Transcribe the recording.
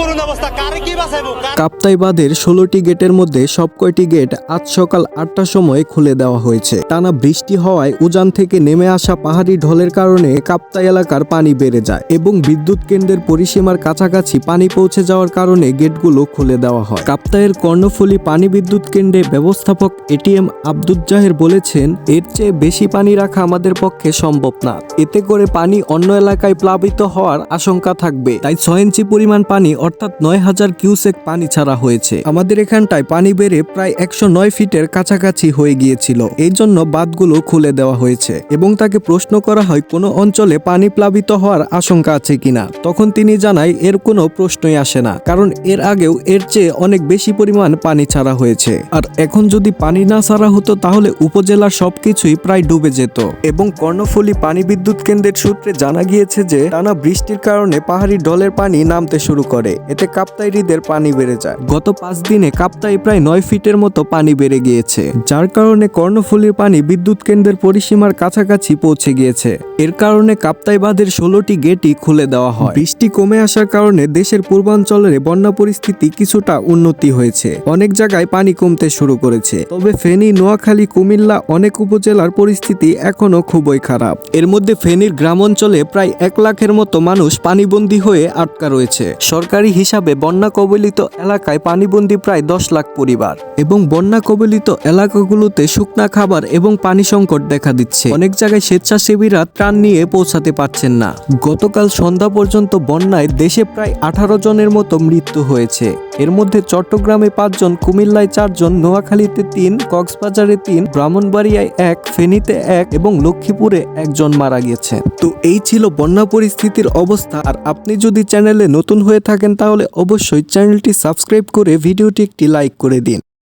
করুণ অবস্থা, কারে কি বাঁচাইবো? কাপ্তাই বাঁধের ষোলোটি গেটের মধ্যে সব কয়টি গেট আজ সকাল আটটার সময় খুলে দেওয়া হয়েছে। টানা বৃষ্টি হওয়ায় উজান থেকে নেমে আসা পাহাড়ি ঢলের কারণে কাপ্তাই এলাকার পানি বেড়ে যায় এবং বিদ্যুৎ কেন্দ্রের পরিসীমার কাছাকাছি পানি পৌঁছে যাওয়ার কারণে গেটগুলো খুলে দেওয়া হয়। কাপ্তাইয়ের কর্ণফুলী পানি বিদ্যুৎ কেন্দ্রে ব্যবস্থাপক এটিএম আব্দুজ্জাহের বলেছেন, এর চেয়ে বেশি পানি রাখা আমাদের পক্ষে সম্ভব না। এতে করে পানি অন্য এলাকায় প্লাবিত হওয়ার আশঙ্কা থাকবে। তাই ছয় ইঞ্চি পরিমাণ পানি অর্থাৎ নয় হাজার কিউসেক পানি ছাড়া হয়েছে। আমাদের এখানটায় পানি বেড়ে প্রায় একশো নয় ফিটের কাছাকাছি হয়ে গিয়েছিল। এই জন্য বাঁধগুলো খুলে দেওয়া হয়েছে এবং তাকে প্রশ্ন করা হয়, কোনো অঞ্চলে পানি প্লাবিত হওয়ার আশঙ্কা আছে কিনা? তখন তিনি জানায়, এর কোনো প্রশ্নই আসে না, কারণ এর আগেও এর চেয়ে অনেক বেশি পরিমাণ পানি ছাড়া হয়েছে। আর এখন যদি পানি না ছাড়া হতো, তাহলে উপজেলার সবকিছুই প্রায় ডুবে যেত। এবং কর্ণফুলী পানি বিদ্যুৎ কেন্দ্রের সূত্রে জানা গিয়েছে যে, টানা বৃষ্টির কারণে পাহাড়ি ডলের পানি নামতে শুরু করে। এতে কাপ্তাই হ্রদের পানি বেড়ে যায়। গত পাঁচ দিনে কাপ্তাই প্রায় নয় ফিটের মতো পানি বেড়ে গিয়েছে, যার কারণে কর্ণফুলীর পানি বিদ্যুৎ কেন্দ্রের পরিসীমার কাছাকাছি পৌঁছে গিয়েছে। এর কারণে কাপ্তাই বাঁধের ষোলোটি গেটই খুলে দেওয়া হয়। বৃষ্টি কমে আসার কারণে দেশের পূর্বাঞ্চলের বন্যা পরিস্থিতি কিছুটা উন্নতি হয়েছে। অনেক জায়গায় পানি কমতে শুরু করেছে। তবে ফেনী, নোয়াখালী, কুমিল্লা অনেক উপজেলার পরিস্থিতি এখনও খুবই খারাপ। এর মধ্যে ফেনীর গ্রাম অঞ্চলে প্রায় এক লাখের মতো মানুষ পানিবন্দী হয়ে আটকা রয়েছে। সরকারি হিসাবে বন্যা কবলিত এলাকায় পানিবন্দি প্রায় দশ লাখ পরিবার এবং বন্যা কবলিত এলাকাগুলোতে শুকনা খাবার এবং পানি সংকট দেখা দিচ্ছে। অনেক জায়গায় স্বেচ্ছাসেবীরা ত্রাণ নিয়ে পৌঁছাতে পারছেন না। গতকাল সন্ধ্যা পর্যন্ত বন্যায় দেশে প্রায় আঠারো জনের মতো মৃত্যু হয়েছে। এর মধ্যে চট্টগ্রামে পাঁচজন, কুমিল্লায় চারজন, নোয়াখালীতে তিন, কক্সবাজারে তিন, ব্রাহ্মণবাড়িয়ায় এক, ফেনীতে এক এবং লক্ষ্মীপুরে একজন মারা গেছে তো এই ছিল বন্যা পরিস্থিতির অবস্থা। আর আপনি যদি চ্যানেলে নতুন হয়ে থাকেন তাহলে অবশ্যই চ্যানেলটি সাবস্ক্রাইব করে ভিডিওটি একটি লাইক করে দিন।